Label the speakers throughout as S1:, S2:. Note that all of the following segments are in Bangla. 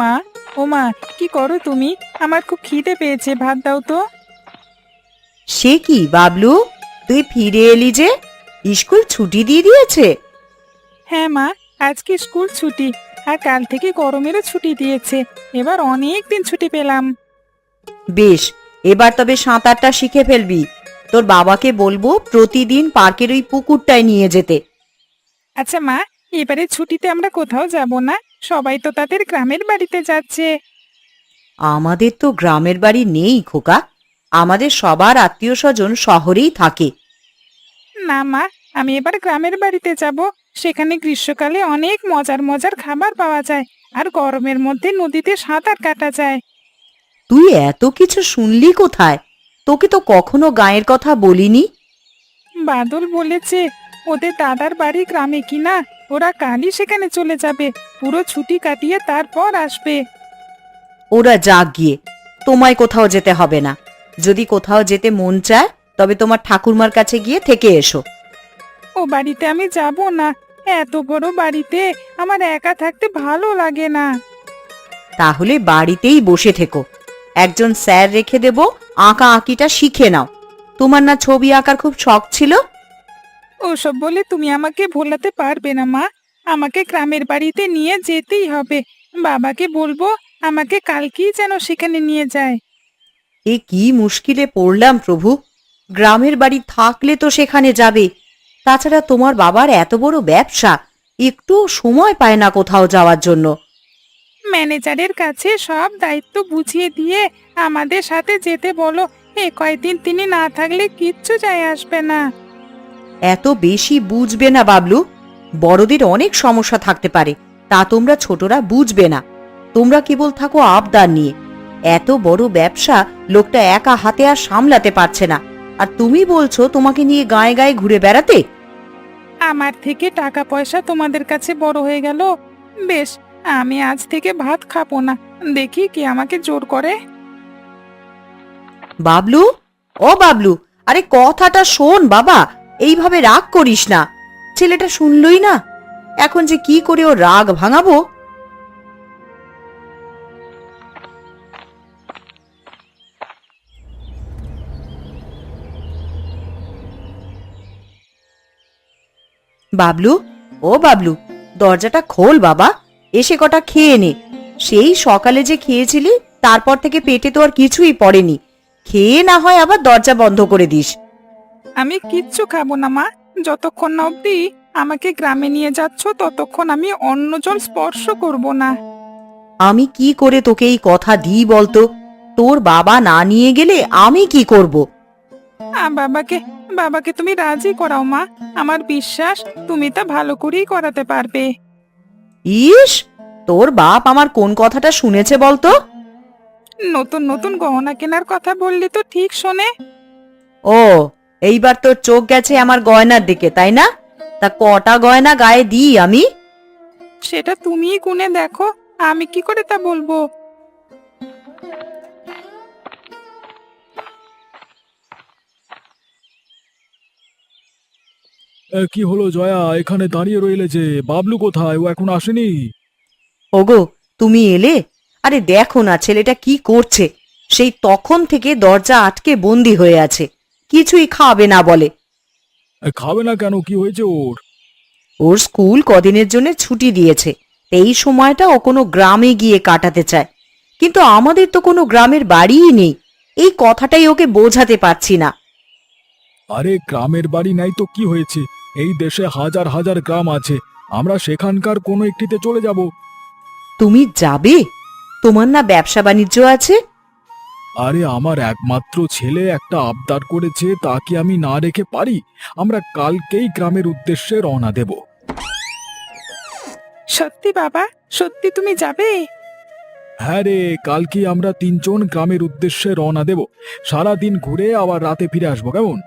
S1: মা ও মা কি করো তুমি? আমার খুব খিদে পেয়েছে ভাত দাও তো।
S2: সে কি বাবলু? তুই ফিরে এলি যে? স্কুল ছুটি দিয়ে দিয়েছে?
S1: হ্যাঁ মা আজকে স্কুল ছুটি আর কাল থেকে গরমেরও ছুটি দিয়েছে। এবার অনেক দিন ছুটি পেলাম।
S2: বেশ এবার তবে সাঁতারটা শিখে ফেলবি। তোর বাবাকে বলব প্রতিদিন পার্কের ওই পুকুরটায় নিয়ে যেতে।
S1: আচ্ছা মা এবারে ছুটিতে আমরা কোথাও যাব না? সবাই তো তাদের গ্রামের বাড়িতে যাচ্ছে।
S2: আমাদের তো গ্রামের বাড়ি নেই খোকা। আমাদের সবার আত্মীয় স্বজন শহরেই থাকে।
S1: না মা আমি এবার গ্রামের বাড়িতে যাব। সেখানে গ্রীষ্মকালে অনেক মজার মজার খাবার পাওয়া যায় আর গরমের মধ্যে নদীতে সাঁতার কাটা যায়।
S2: তুই এত কিছু শুনলি কোথায়? তোকে তো কখনো গায়ের কথা বলিনি?
S1: বাদল বলেছে ওদের দাদার বাড়ি গ্রামে কিনা? ওরা কালই সেখানে চলে যাবে। পুরো ছুটি কাটিয়ে তারপর আসবে।
S2: ওরা যাক গিয়ে তোমায় কোথাও যেতে হবে না। যদি কোথাও যেতে মন চায় তবে তোমার ঠাকুরমার কাছে গিয়ে থেকে এসো।
S1: ও বাড়িতে আমি যাব না। এত বড় বাড়িতে আমার একা থাকতে ভালো লাগে না।
S2: তাহলে বাড়িতেই বসে থেকো। একজন স্যার রেখে দেব আঁকা আঁকিটা শিখে নাও। তোমার না ছবি আঁকার খুব শখ ছিল?
S1: ওসব বলে তুমি আমাকে ভোলাতে পারবে না মা। আমাকে গ্রামের বাড়িতে নিয়ে যেতেই হবে। বাবাকে বলব আমাকে কালকেই যেন সেখানে নিয়ে যায়।
S2: এ কি মুশকিলে পড়লাম প্রভু। গ্রামের বাড়ি থাকলে তো সেখানে যাবে। তাছাড়া তোমার বাবার এত বড় ব্যবসা একটু সময় পায় না কোথাও যাওয়ার জন্য।
S1: ম্যানেজারের কাছে সব দায়িত্ব বুঝিয়ে দিয়ে আমাদের সাথে যেতে বলো। এ কয়দিন তিনি না থাকলে কিচ্ছু যায় আসবে না।
S2: এত বেশি বুঝবে না বাবলু। বড়দের অনেক সমস্যা থাকতে পারে তা তোমরা ছোটরা বুঝবে না। তোমরা কেবল থাকো আবদার নিয়ে। এত বড় ব্যবসা লোকটা একা হাতে আর সামলাতে পারছে না। আর তুমি বলছো তোমাকে নিয়ে গায়ে গায়ে ঘুরে বেড়াতে?
S1: আমার থেকে টাকা পয়সা তোমাদের কাছে বড় হয়ে গেল? বেশ আমি আজ থেকে ভাত খাব না। দেখি কি আমাকে জোর করে।
S2: বাবলু? ও বাবলু আরে কথাটা শোন বাবা। এইভাবে রাগ করিস না। ছেলেটা শুনলই না। এখন যে কি করে ও রাগ ভাঙাবো? বাবলু, ও বাবলু, দরজাটা খোল বাবা। এসে কটা খেয়ে নে। সেই সকালে যে খেয়েছিলি, তারপর থেকে পেটে তো আর কিছুই পড়েনি। খেয়ে না হয় আবার দরজা বন্ধ করে দিস।
S1: আমি কিচ্ছু খাব না মা। যতক্ষণ না অবধি আমাকে গ্রামে নিয়ে যাচ্ছ ততক্ষণ আমি অন্য জল স্পর্শ করব না।
S2: আমি কি করে তোকে এই কথা দিই বলতো? তোর বাবা না নিয়ে গেলে আমি কি করব?
S1: আ, বাবাকে বাবাকে তুমি রাজি করাও মা। আমার বিশ্বাস তুমি তা ভালো করেই করাতে পারবে।
S2: ইস! তোর বাপ আমার কোন কথাটা শুনেছে বলতো?
S1: নতুন নতুন গহনা কেনার কথা বললে তো ঠিক শোনে।
S2: ও এইবার তোর চোখ গেছে আমার গয়নার দিকে তাই না? তা কটা গয়না গায়ে দিই আমি?
S1: সেটা তুমিই গুনে দেখো আমি কি করে তা বলব?
S3: এ, কি হলো জয়া? এখানে দাঁড়িয়ে রইলে যে বাবলু কোথায়? ও এখন আসেনি।
S2: ওগো তুমি এলে? আরে দেখো না ছেলেটা কি করছে? সেই তখন থেকে দরজা আটকে বন্দি হয়ে আছে। কিছুই খাবে না বলে।
S3: খাবে না কেন? কি হয়েছে ওর?
S2: ওর স্কুল কদিনের জন্য ছুটি দিয়েছে। এই সময়টা ও কোনো গ্রামে গিয়ে কাটাতে চায়। কিন্তু আমাদের তো কোনো গ্রামের বাড়িই নেই। এই কথাটাই ওকে বোঝাতে পারছি না।
S3: আরে গ্রামের বাড়ি নাই তো কি হয়েছে? এই দেশে হাজার হাজার গ্রাম আছে। আমরা সেখানকার কোনো একটিতে চলে যাব।
S2: তুমি যাবে? তোমার না ব্যবসা বাণিজ্য আছে?
S3: আরে আমার একমাত্র ছেলে একটা আবদার করেছে তাকে আমি না রেখে পারি। আমরা কালকেই গ্রামের উদ্দেশ্যে রওনা দেব।
S1: সত্যি বাবা? সত্যি তুমি যাবে?
S3: হ্যাঁ রে কালকে আমরা তিনজন গ্রামের উদ্দেশ্যে রওনা দেব। সারা দিন ঘুরে আবার রাতে ফিরে আসব কেমন?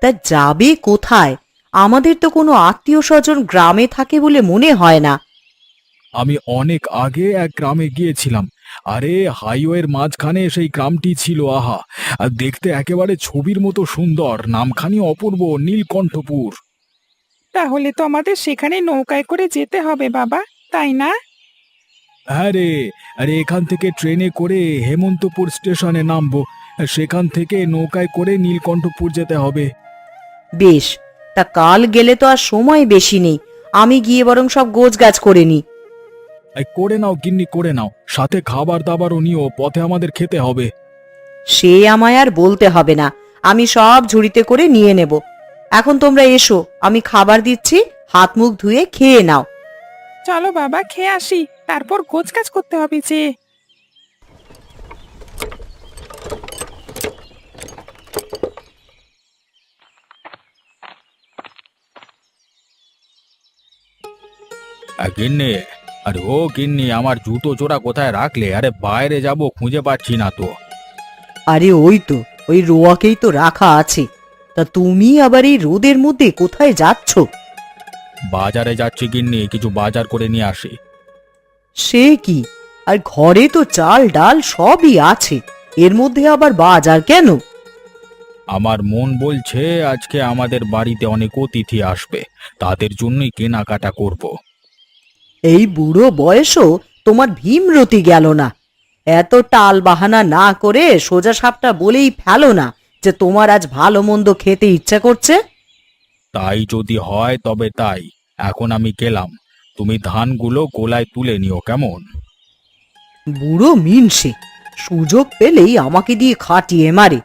S2: তা যাবে কোথায়? আমাদের তো কোনো আত্মীয় স্বজন গ্রামে থাকে বলে মনে হয় না।
S3: আমি অনেক আগে এক গ্রামে গিয়েছিলাম। আরে হাইওয়ের মাঝখানে সেই গ্রামটি ছিল আহা। আর দেখতে একেবারে ছবির মতো সুন্দর। নামখানি অপূর্ব নীলকণ্ঠপুর।
S1: তাহলে তো আমাদের সেখানে নৌকায় করে যেতে হবে বাবা তাই না?
S3: হ্যাঁ রে। আরে এখান থেকে ট্রেনে করে হেমন্তপুর স্টেশনে নামবো। সেখান থেকে নৌকায় করে নীলকণ্ঠপুর যেতে হবে।
S2: বেশ তা কাল গেলে তো আর সময় বেশি নেই। আমি গিয়ে বরং সব গোছগাছ করে নি
S3: এই করে নাও গিন্নি করে নাও। সাথে খাবার দাবারও নিও পথে আমাদের খেতে হবে।
S2: সে আমায় আর বলতে হবে না। আমি সব ঝুড়িতে করে নিয়ে নেব। এখন তোমরা এসো আমি খাবার দিচ্ছি হাত মুখ ধুয়ে খেয়ে নাও।
S1: চলো বাবা খেয়ে আসি। তারপর গোছ কাজ করতে হবে যে।
S3: গিন্নি আরে ও গিন্নি আমার জুতো জোড়া কোথায় রাখলে? আরে বাইরে যাব খুঁজে পাচ্ছি না তো।
S2: আরে ওই তো ওই রোয়াকেই তো রাখা আছে। তা তুমি আবার এই রোদের মধ্যে কোথায় যাচ্ছ?
S3: বাজারে যাচ্ছি কিন্নি কিছু বাজার করে নিয়ে আসি।
S2: সে কি? আর ঘরে তো চাল ডাল সবই আছে। এর মধ্যে আবার বাজার কেন?
S3: আমার মন বলছে আজকে আমাদের বাড়িতে অনেক অতিথি আসবে। তাদের জন্যই কেনাকাটা করব।
S2: এই বুড়ো বয়সও তোমার ভীমরতি গেল না। এত টাল বাহানা না করে সোজা সাপটা বলেই ফেলো না যে তোমার আজ ভালো মন্দ খেতে ইচ্ছা করছে?
S3: তাই যদি হয় তবে তাই এখন আমি গেলাম। তুমি ধানগুলো গোলায় তুলে নিও কেমন?
S2: বুড়ো মিনসে সুযোগ পেলেই আমাকে দিয়ে খাটিয়ে মারে।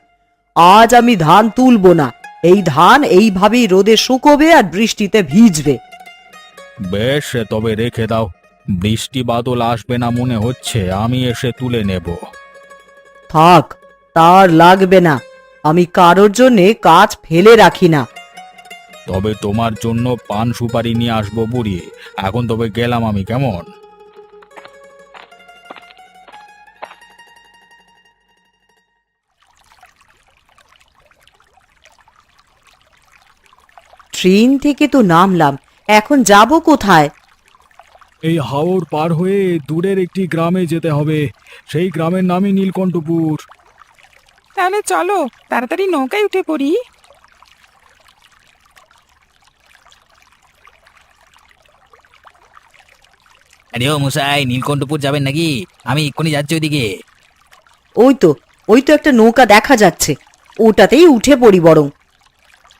S2: আজ আমি ধান তুলবো না এই ধান এইভাবেই রোদে শুকোবে আর বৃষ্টিতে ভিজবে।
S3: বেশ তবে রেখে দাও। বৃষ্টি বাদল আসবে না মনে হচ্ছে আমি এসে তুলে নেব।
S2: থাক তার লাগবে না। আমি কারোর জন্যে কাজ ফেলে রাখি না।
S3: তবে তোমার জন্য পান সুপারি নিয়ে আসব বুড়ি। এখন তবে গেলাম আমি কেমন?
S2: ট্রেন থেকে তো নামলাম এখন যাব কোথায়?
S3: এই হাওর পার হয়ে দূরের একটি গ্রামে যেতে হবে। সেই গ্রামের নামই নীলকণ্ঠপুর।
S1: তাহলে চলো তাড়াতাড়ি নৌকায় উঠে পড়ি।
S4: আরে ও মশাই নীলকণ্ঠপুর যাবেন নাকি? আমি এক্ষুনি যাচ্ছি ওইদিকে।
S2: ওই তো ওই তো একটা নৌকা দেখা যাচ্ছে। ওটাতেই উঠে পড়ি বরং।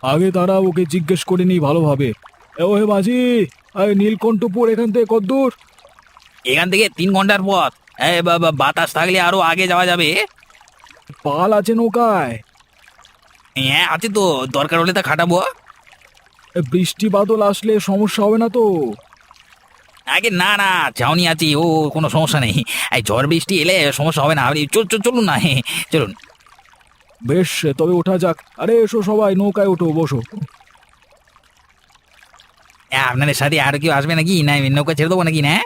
S3: আগে তারা ওকে জিজ্ঞেস করে নি ভালোভাবে। এ ও হে মাঝি আরে নীলকণ্ঠপুর এখান থেকে কদ্দূর?
S4: এখান থেকে তিন ঘণ্টার পথ। এ বা- বা- বাতাস থাকলে আরও আগে যাওয়া যাবে।
S3: পাল আছে নৌকায়।
S4: হ্যাঁ আছে তো দরকার হলে তা খাটাবো।
S3: এ, বৃষ্টি বাদল আসলে সমস্যা হবে না তো?
S4: আগে না না চাউনি আছি ও কোনো সমস্যা নেই। এই ঝড় বৃষ্টি এলে সমস্যা হবে না আপনি চল চল- চলুন না হ্যাঁ, চলুন।
S3: বেশ তবে ওঠা যাক। আরে এসো সবাই নৌকায় ওঠো বসো।
S4: আপনাদের সাথে আর কেউ আসবে নাকি? না এই নৌকা ছেড়ে দেবো নাকি না?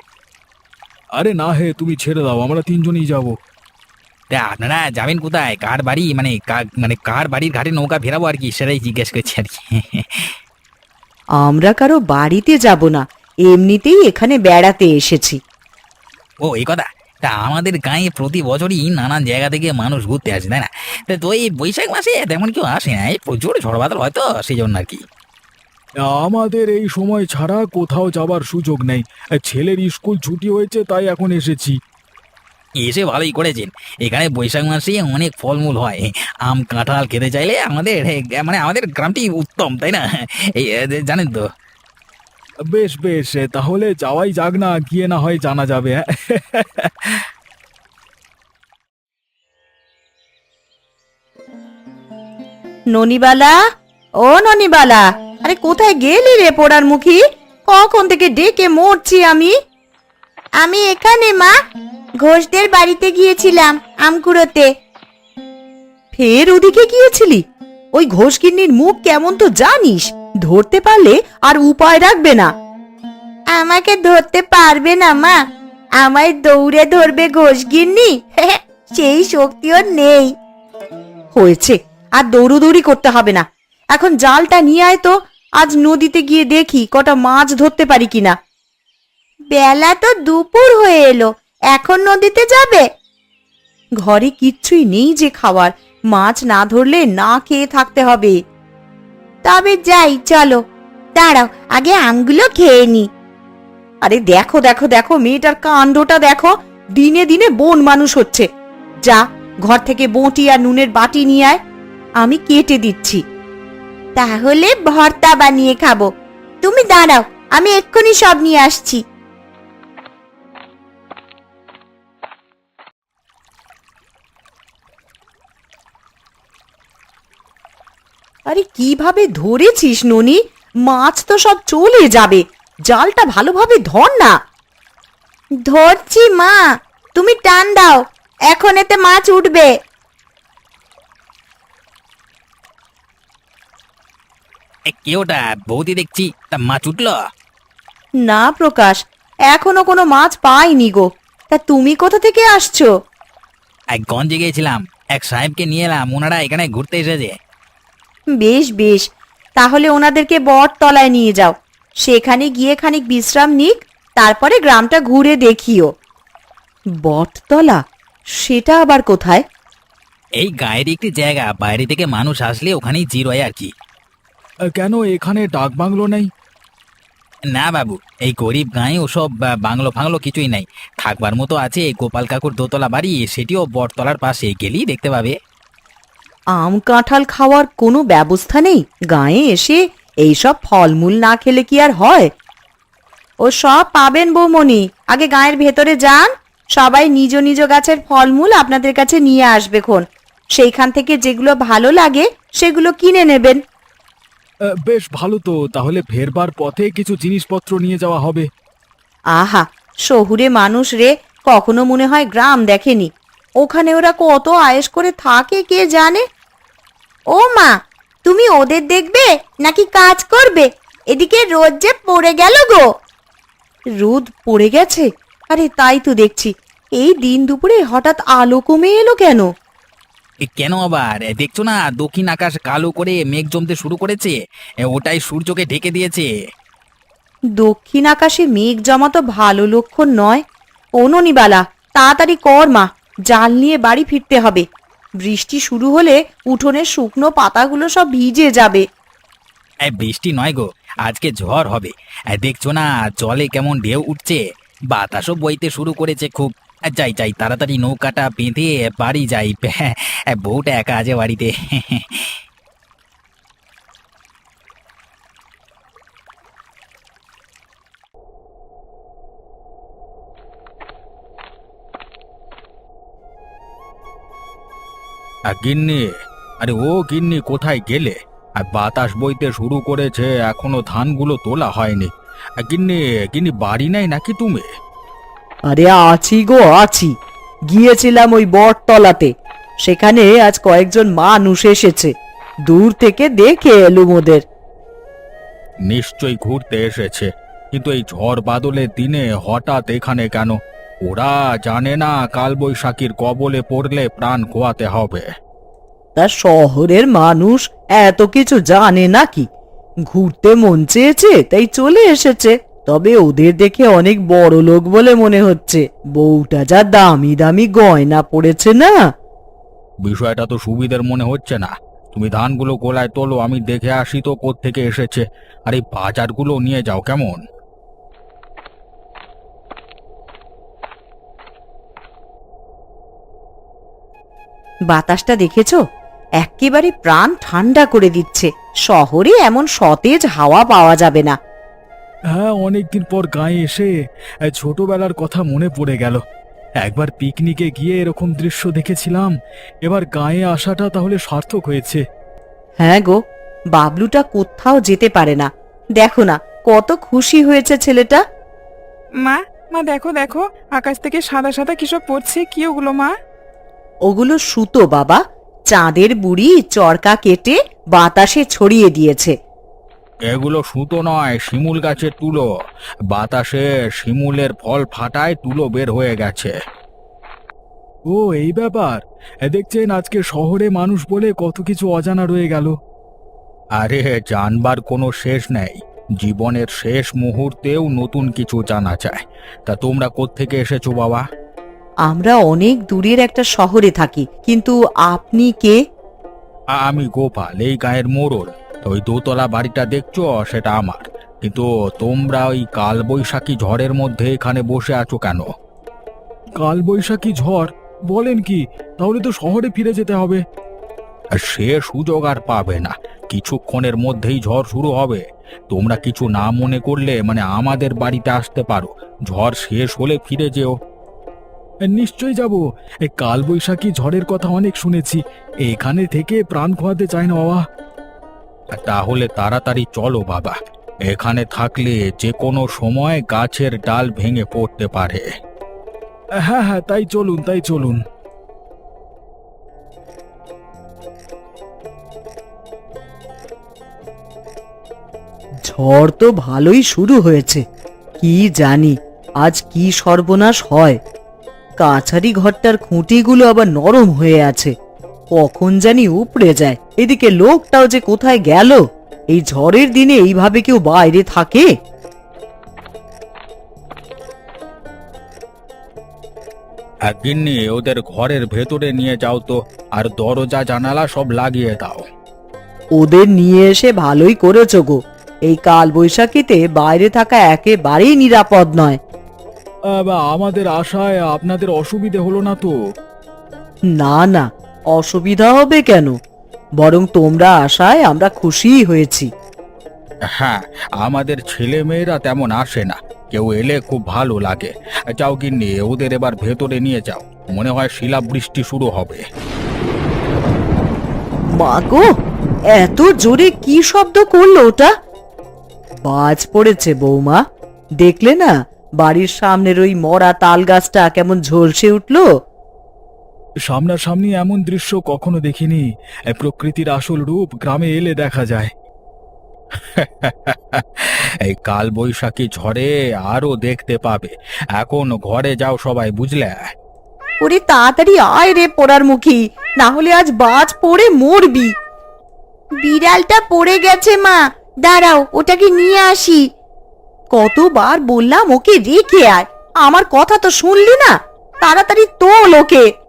S3: আরে না হে তুমি ছেড়ে দাও আমরা তিনজনই যাব।
S4: তা আপনারা যাবেন কোথায়? কার বাড়ি? মানে কা- মানে কার বাড়ির ঘাটে নৌকা ফেরাবো আর কি? সেটাই জিজ্ঞেস করছি আর কি।
S2: আমরা কারও বাড়িতে যাব না এমনিতেই এখানে বেড়াতে এসেছি।
S4: ও এই কথা? তা আমাদের গাঁয়ে প্রতি বছরই নানান জায়গা থেকে মানুষ ঘুরতে আসে তাই না? তা তো এই বৈশাখ মাসে তেমন কেউ আসে না এই প্রচুর ঝড় বাদল হয়তো সেই জন্য আর কি।
S3: আমাদের এই সময় ছাড়া কোথাও যাবার সুযোগ নেই। ছেলের স্কুল ছুটি হয়েছে তাই এখন এসেছি।
S4: এসে ভালোই করেছেন। এখানে বৈশাখ মাসে অনেক ফলমূল হয়। আম কাঁঠাল খেতে চাইলে আমাদের মানে আমাদের গ্রামটি উত্তম তাই না? এই জানেন তো?
S3: বেশ বেশ তাহলে যাওয়াই যাক না গিয়ে না হয় জানা যাবে। হ্যাঁ
S2: ননিবালা? ও ননিবালা! আরে কোথায় গেলি রে পোড়ার মুখী? কখন থেকে ডেকে মরছি আমি?
S5: আমি এখানে, মা। ঘোষদের বাড়িতে গিয়েছিলাম আমকুড়োতে।
S2: ফের ওদিকে গিয়েছিলি? ওই ঘোষকিন্নির মুখ কেমন তো জানিস? ধরতে পারলে আর উপায় রাখবে না।
S5: আমাকে ধরতে পারবে না, মা। আমায় দৌড়ে ধরবে ঘোষগিন্নি। সেই শক্তিও নেই।
S2: হয়েছে, আর দৌড়োদৌড়ি করতে হবে না। এখন জালটা নিয়ে আয় তো। আজ নদীতে গিয়ে দেখি কটা মাছ ধরতে পারি কিনা।
S5: বেলা তো দুপুর হয়ে এলো, এখন নদীতে যাবে?
S2: ঘরে কিচ্ছুই নেই যে খাওয়ার, মাছ না ধরলে না খেয়ে থাকতে হবে।
S5: তবে যাই, চলো, দাঁড়াও, আগে আমগুলো খেয়ে নি।
S2: আরে দেখো দেখো দেখো, মেয়েটার কাণ্ডটা দেখো, দিনে দিনে বোন মানুষ হচ্ছে। যা, ঘর থেকে বঁটি আর নুনের বাটি নিয়ে আয়, আমি কেটে দিচ্ছি।
S5: তাহলে ভর্তা বানিয়ে খাব। তুমি দাঁড়াও, আমি এক্ষুনি সব নিয়ে আসছি।
S2: আরে কীভাবে ধরেছিস ননি? মাছ তো সব চলে যাবে। জালটা ভালোভাবে ধর না।
S5: ধরছি মা, তুমি টান দাও, এখন এতে মাছ উঠবে।
S4: এ, কে ওটা বৌদি দেখছি তা মাছ উঠল?
S2: না প্রকাশ এখনও কোনো মাছ পাইনি গো। তা তুমি কোথা থেকে আসছো?
S4: এক গঞ্জে গিয়েছিলাম এক সাহেবকে নিয়ে এলাম ওনারা এখানে ঘুরতে এসেছে।
S2: বেশ বেশ তাহলে ওনাদেরকে বটতলায় নিয়ে যাও। সেখানে গিয়ে খানিক বিশ্রাম নিক তারপরে গ্রামটা ঘুরে দেখিও। বটতলা সেটা আবার কোথায়?
S4: এই গায়ের একটি জায়গা বাইরে থেকে মানুষ আসলে ওখানেই জিরোয় আর কি।
S3: কেন এখানে ডাক বাংলো নেই?
S4: না বাবু এই গরিব গাঁয়ে ওসব আহ, বাংলো ফাংলো কিছুই নাই। থাকবার মতো আছে এই গোপাল কাকুর দোতলা বাড়ি সেটিও বটতলার পাশে গেলেই দেখতে পাবে।
S2: আম কাঁঠাল খাওয়ার কোনো ব্যবস্থা নেই? গায়ে এসে এইসব ফলমূল না খেলে কি আর হয়? ও সব পাবেন বৌমণি। আগে গায়ের ভেতরে যান। সবাই নিজ নিজ গাছের ফলমূল আপনাদের কাছে নিয়ে আসবে খন। সেইখান থেকে যেগুলো ভালো লাগে সেগুলো কিনে নেবেন।
S3: বেশ ভালো তো, তাহলে ফেরবার পথে কিছু জিনিসপত্র নিয়ে যাওয়া হবে।
S2: আহা, শহুরে মানুষ রে, কখনো মনে হয় গ্রাম দেখেনি। ওখানে ওরা কত আয়েস করে থাকে কে জানে?
S5: ও মা, তুমি ওদের দেখবে নাকি কাজ করবে? এদিকে রোদ যে পড়ে গেল গো।
S2: রোদ পড়ে গেছে? আরে তাই তো দেখছি, এই দিন দুপুরে হঠাৎ আলো কমে এলো কেন?
S4: এ, কেন আবার? এ, দেখছ না দক্ষিণ আকাশ কালো করে মেঘ জমতে শুরু করেছে। এ, ওটাই সূর্যকে ঢেকে দিয়েছে।
S2: দক্ষিণ আকাশে মেঘ জমা তো ভালো লক্ষণ নয়। অননিবালা তাড়াতাড়ি কর মা জাল নিয়ে বাড়ি ফিরতে হবে। বৃষ্টি শুরু হলে উঠোনের শুকনো পাতাগুলো সব ভিজে যাবে।
S4: এ, বৃষ্টি নয় গো আজকে ঝড় হবে। এ, দেখছ না জলে কেমন ঢেউ উঠছে। বাতাসও বইতে শুরু করেছে খুব। যাই যাই তাড়াতাড়ি নৌকাটা বেঁধে বাড়ি যাই। এ, বউটা একা আছে বাড়িতে।
S3: আর গিন্নি আরে ও গিন্নি কোথায় গেলে? আর বাতাস বইতে শুরু করেছে এখনও ধানগুলো তোলা হয়নি। আর গিন্নি গিন্নি বাড়ি নাই নাকি তুমি?
S2: আরে আছি গো আছি। গিয়েছিলাম ওই বটতলাতে। সেখানে আজ কয়েকজন মানুষ এসেছে। দূর থেকে দেখে এলুম ওদের।
S3: নিশ্চয়ই ঘুরতে এসেছে। কিন্তু এই ঝড় বাদলের দিনে হঠাৎ এখানে কেন? ওরা জানে না কালবৈশাখীর কবলে পড়লে প্রাণ খোয়াতে হবে।
S2: তা শহরের মানুষ এত কিছু জানে নাকি? ঘুরতে মন চেয়েছে তাই চলে এসেছে। তবে ওদের দেখে অনেক বড় লোক বলে মনে হচ্ছে। বউটা যা দামি দামি গয়না পড়েছে না?
S3: বিষয়টা তো সুবিধের মনে হচ্ছে না। তুমি ধানগুলো গোলায় তোলো আমি দেখে আসি তো থেকে এসেছে। আর এই বাজারগুলো নিয়ে যাও কেমন?
S2: বাতাসটা দেখেছ? একেবারে প্রাণ ঠান্ডা করে দিচ্ছে। শহরে এমন সতেজ হাওয়া পাওয়া যাবে না।
S3: হ্যাঁ অনেকদিন পর গায়ে এসে ছোটবেলার কথা মনে পড়ে গেল। একবার পিকনিকে গিয়ে এরকম দৃশ্য দেখেছিলাম এবার গায়ে আসাটা তাহলে সার্থক হয়েছে।
S2: হ্যাঁ গো বাবলুটা কোথাও যেতে পারে না। দেখো না কত খুশি হয়েছে ছেলেটা।
S1: মা মা দেখো দেখো আকাশ থেকে সাদা সাদা কিসব পড়ছে কি ওগুলো মা?
S2: ওগুলো সুতো বাবা চাঁদের বুড়ি চরকা কেটে বাতাসে ছড়িয়ে দিয়েছে।
S3: এগুলো সুতো নয় শিমুল গাছের তুলো। বাতাসে শিমুলের ফল ফাটায় তুলো বের হয়ে গেছে। ও এই ব্যাপার? দেখছেন আজকে শহরে মানুষ বলে কত কিছু অজানা রয়ে গেল। আরে জানবার কোনো শেষ নেই। জীবনের শেষ মুহূর্তেও নতুন কিছু জানা যায়। তা তোমরা কোত্থেকে এসেছ বাবা?
S2: আমরা অনেক দূরের একটা শহরে থাকি কিন্তু আপনি কে?
S3: আমি গোপাল এই গায়ের মোড়ল। ওই দোতলা বাড়িটা দেখছ? সেটা আমার। কিন্তু তোমরা ওই কালবৈশাখী ঝড়ের মধ্যে এখানে বসে আছো কেন? কালবৈশাখী ঝড়? বলেন কি? তাহলে তো শহরে ফিরে যেতে হবে। সে সুযোগ আর পাবে না। কিছুক্ষণের মধ্যেই ঝড় শুরু হবে। তোমরা কিছু না মনে করলে মানে আমাদের বাড়িতে আসতে পারো। ঝড় শেষ হলে ফিরে যেও। নিশ্চয়ই যাব। এই কালবৈশাখী ঝড়ের কথা অনেক শুনেছি। এখানে থেকে প্রাণ খোয়াতে চায় না বাবা। তাহলে তাড়াতাড়ি চলো বাবা। এখানে থাকলে যে কোনো সময় গাছের ডাল ভেঙে পড়তে পারে। হ্যাঁ হ্যাঁ তাই চলুন তাই চলুন।
S2: ঝড় তো ভালোই শুরু হয়েছে। কি জানি আজ কি সর্বনাশ হয়। কাছারি ঘরটার খুঁটিগুলো আবার নরম হয়ে আছে। কখন জানি উপড়ে যায়। এদিকে লোকটাও যে কোথায় গেল? এই ঝড়ের দিনে এইভাবে কেউ বাইরে থাকে?
S3: একদিনই ওদের ঘরের ভেতরে নিয়ে যাও তো আর দরজা জানালা সব লাগিয়ে দাও।
S2: ওদের নিয়ে এসে ভালোই করেছ গো। এই কাল বৈশাখীতে বাইরে থাকা একেবারেই নিরাপদ নয়।
S3: আমাদের আশায় আপনাদের অসুবিধে হলো না তো?
S2: না না অসুবিধা হবে কেন? বরং তোমরা আসায় আমরা খুশিই হয়েছি।
S3: হ্যাঁ আমাদের ছেলে মেয়েরা তেমন আসে না। কেউ এলে খুব ভালো লাগে। যাও গিন্নি ওদের এবার ভেতরে নিয়ে যাও। মনে হয় শিলাবৃষ্টি শুরু হবে।
S2: মা গো এত জোরে কি শব্দ করল ওটা? বাজ পড়েছে বৌমা। দেখলে না বাড়ির সামনের ওই মরা তাল গাছটা কেমন ঝলসে উঠল?
S3: সামনাসামনি এমন দৃশ্য কখনো দেখিনি। প্রকৃতির আসল রূপ গ্রামে এলে দেখা যায়। এই কাল বৈশাখী ঝড়ে আরও দেখতে পাবে। এখন ঘরে যাও সবাই, বুঝলে?
S2: ওরে তাড়াতাড়ি আয় রে পড়ার মুখী, না হলে আজ বাজ পড়ে মরবি।
S5: বিড়ালটা পড়ে গেছে মা, দাঁড়াও, ওটাকে নিয়ে আসি।
S2: কতবার বললাম ওকে রেখে আয়, আমার কথা তো শুনলি না? তাড়াতাড়ি তোল ওকে।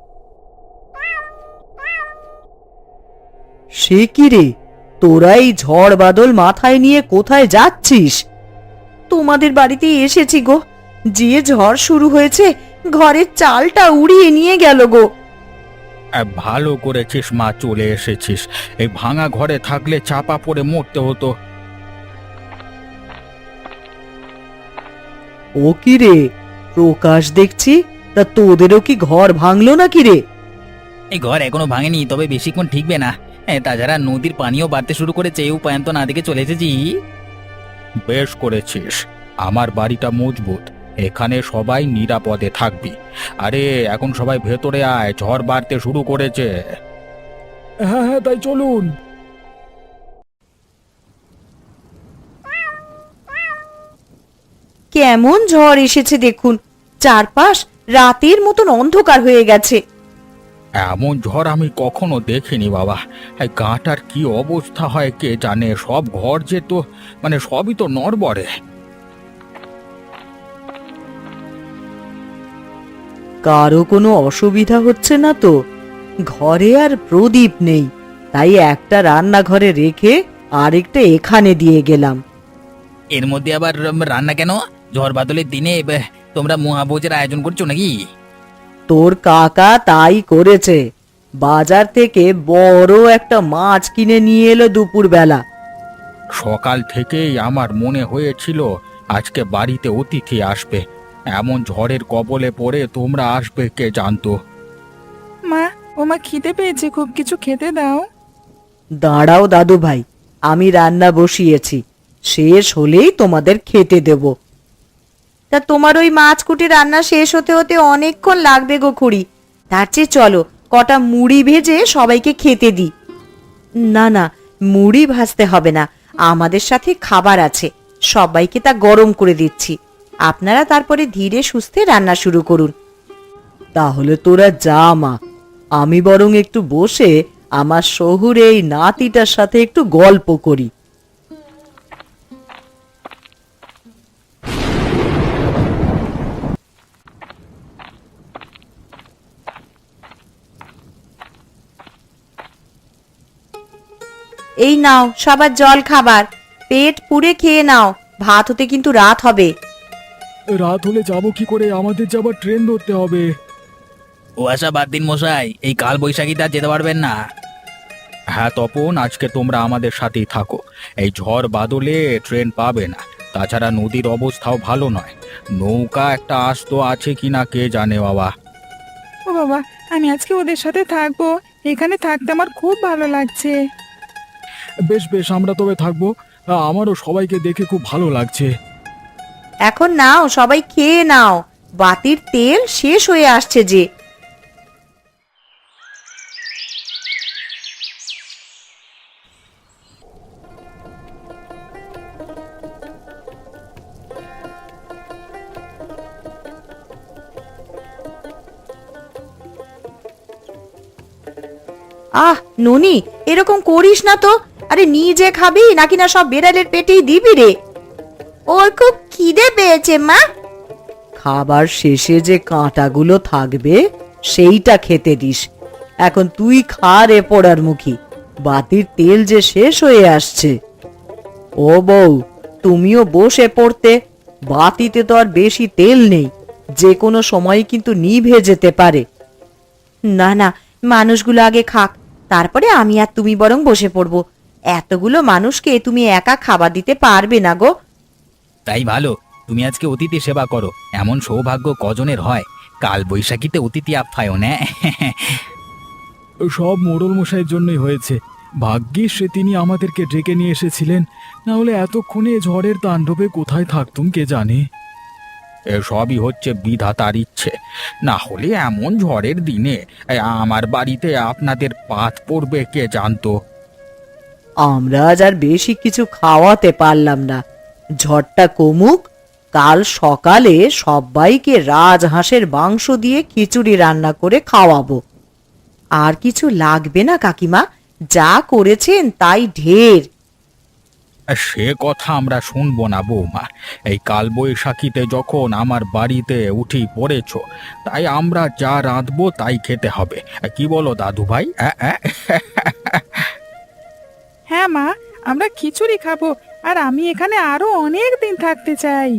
S2: সে কি রে? তোরা এই ঝড় বাদল মাথায় নিয়ে কোথায় যাচ্ছিস? তোমাদের বাড়িতে এসেছি গো। যে ঝড় শুরু হয়েছে ঘরের চালটা উড়িয়ে নিয়ে গেল গো।
S3: আহ, ভালো করেছিস মা চলে এসেছিস। এই ভাঙা ঘরে থাকলে চাপা পড়ে মরতে হতো।
S2: ও কি রে? প্রকাশ দেখছি তা তোদেরও কি ঘর ভাঙলো নাকি রে?
S4: এই ঘর এখনও ভাঙেনি তবে বেশিক্ষণ ঠিকবে না। হ্যাঁ তাছাড়া নদীর পানিও বাড়তে শুরু করেছে এই উপায়ন্ত না দিকে চলে এসেছি।
S3: বেশ করেছিস। আমার বাড়িটা মজবুত। এখানে সবাই নিরাপদে থাকবি। আরে এখন সবাই ভেতরে আয় ঝড় বাড়তে শুরু করেছে। হ্যাঁ হ্যাঁ তাই চলুন।
S2: কেমন ঝড় এসেছে দেখুন। চারপাশ রাতের মতন অন্ধকার হয়ে গেছে।
S3: এমন ঝড় আমি কখনো দেখিনি বাবা। এই গাঁটার কি অবস্থা হয় কে জানে? সব ঘর যে তো মানে সবই তো নড়বড়ে।
S2: কারও কোনো অসুবিধা হচ্ছে না তো? ঘরে আর প্রদীপ নেই। তাই একটা রান্নাঘরে রেখে আরেকটা এখানে দিয়ে গেলাম।
S4: এর মধ্যে আবার রান্না কেন? ঝড় বাদলের দিনে তোমরা মহাভোজের আয়োজন করছ নাকি?
S2: তোর কাকা তাই করেছে। বাজার থেকে বড় একটা মাছ কিনে নিয়ে এলো দুপুরবেলা।
S3: সকাল থেকেই আমার মনে হয়েছিল আজকে বাড়িতে অতিথি আসবে। এমন ঝড়ের কবলে পড়ে তোমরা আসবে কে জানতো।
S1: মা ও মা খিদে পেয়েছে খুব কিছু খেতে দাও।
S2: দাঁড়াও দাদু ভাই আমি রান্না বসিয়েছি। শেষ হলেই তোমাদের খেতে দেব।
S5: তা তোমার ওই মাছ কুটি রান্না শেষ হতে হতে অনেকক্ষণ লাগবে গো খুড়ি। তার চেয়ে চলো, কটা মুড়ি ভেজে সবাইকে খেতে দিই।
S2: না না, মুড়ি ভাজতে হবে না, আমাদের সাথে খাবার আছে, সবাইকে তা গরম করে দিচ্ছি। আপনারা তারপরে ধীরে সুস্থে রান্না শুরু করুন। তাহলে তোরা যা, মা। আমি বরং একটু বসে আমার শহুরে এই নাতিটার সাথে একটু গল্প করি।
S5: এই নাও সবার জল খাবার। পেট পুড়ে খেয়ে নাও
S2: ভাত হতে কিন্তু রাত হবে।
S3: রাত হলে যাব কি করে? আমাদের যে আবার ট্রেন ধরতে হবে।
S4: ও আশা বাদ দিন মশাই এই কাল বৈশাখীতে আর যেতে পারবেন না।
S3: হ্যাঁ তপন আজকে তোমরা আমাদের সাথেই থাকো। এই ঝড় বাদলে ট্রেন পাবে না। তাছাড়া নদীর অবস্থাও ভালো নয়। নৌকা একটা আস্ত আছে কি না কে জানে বাবা।
S1: ও বাবা আমি আজকে ওদের সাথে থাকব। এখানে থাকতে আমার খুব ভালো লাগছে।
S3: বেশ বেশ, আমরা তবে থাকব। আমারও সবাইকে দেখে খুব ভালো লাগছে।
S2: এখন নাও, সবাই খেয়ে নাও। বাতির তেল শেষ হয়ে আসছে যে। আহ, ননি, এরকম করিস না তো। আরে নিজে খাবি নাকি না সব বেড়ালের পেটেই দিবি রে? ওর খুব খিদে পেয়েছে মা। খাবার শেষে যে কাঁটাগুলো থাকবে সেইটা খেতে দিস। এখন তুই খা রে পোড়ার মুখী। বাতির তেল যে শেষ হয়ে আসছে। ও বউ তুমিও বসে পড়তে। বাতিতে তো আর বেশি তেল নেই। যে কোনো সময় কিন্তু নিভে যেতে পারে। না না মানুষগুলো আগে খাক। তারপরে আমি আর তুমি বরং বসে পড়ব। এতগুলো মানুষকে তুমি একা খাবার দিতে পারবে না গো।
S4: তাই ভালো তুমি আজকে অতিথি সেবা করো এমন সৌভাগ্য কজনের হয়? কাল বৈশাখীতে অতিথি আপ্যায়ন হ্যাঁ
S3: সব মোড়ল মশাইয়ের জন্যই হয়েছে। ভাগ্যিস সে তিনি আমাদেরকে ডেকে নিয়ে এসেছিলেন। না হলে এতক্ষণে ঝড়ের তাণ্ডবে কোথায় থাকতুম কে জানে?
S4: সবই হচ্ছে বিধাতার ইচ্ছে। না হলে এমন ঝড়ের দিনে আমার বাড়িতে আপনাদের পাত পড়বে কে জানতো?
S2: আমরা আজ আর বেশি কিছু খাওয়াতে পারলাম না। ঝড়টা কমুক, কাল সকালে সবাইকে রাজহাঁসের মাংস দিয়ে খিচুড়ি রান্না করে খাওয়াবো। আর কিছু লাগবে না, কাকিমা? যা করেছেন তাই ঢের।
S3: সে কথা আমরা শুনব না, বৌমা। এই কাল বৈশাখীতে যখন আমার বাড়িতে উঠি পড়েছ, তাই আমরা যা রাঁধবো তাই খেতে হবে। কি বলো দাদু ভাই?
S1: হ্যাঁ মা আমরা খিচুড়ি খাব আর আমি এখানে আরও অনেক দিন থাকতে চাই।